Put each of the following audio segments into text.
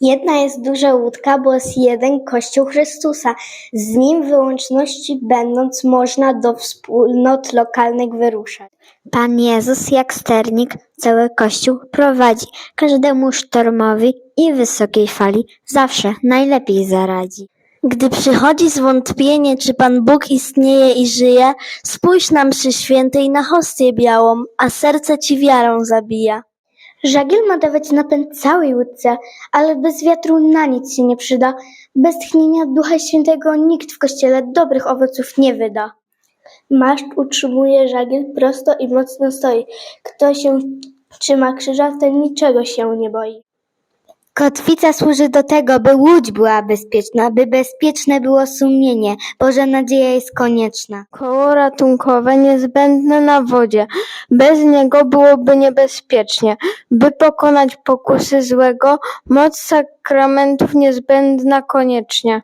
Jedna jest duża łódka, bo jest jeden Kościół Chrystusa. Z nim wyłączności będąc można do wspólnot lokalnych wyruszać. Pan Jezus jak sternik cały Kościół prowadzi. Każdemu sztormowi i wysokiej fali zawsze najlepiej zaradzi. Gdy przychodzi zwątpienie, czy Pan Bóg istnieje i żyje, spójrz na mszy świętej na hostię białą, a serce ci wiarą zabija. Żagiel ma dawać napęd całej łódce, ale bez wiatru na nic się nie przyda. Bez tchnienia Ducha Świętego nikt w kościele dobrych owoców nie wyda. Maszt utrzymuje żagiel prosto i mocno stoi. Kto się trzyma krzyża, ten niczego się nie boi. Kotwica służy do tego, by łódź była bezpieczna, by bezpieczne było sumienie. Boża nadzieja jest konieczna. Koło ratunkowe niezbędne na wodzie. Bez niego byłoby niebezpiecznie. By pokonać pokusy złego, moc sakramentów niezbędna koniecznie.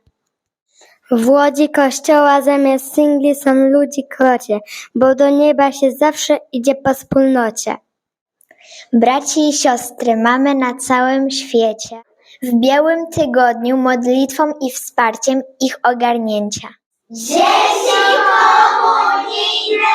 W łodzi kościoła zamiast singli są ludzi krocie, bo do nieba się zawsze idzie po wspólnocie. Braci i siostry mamy na całym świecie. W białym tygodniu modlitwą i wsparciem ich ogarnięcia. Dzieci komunijne,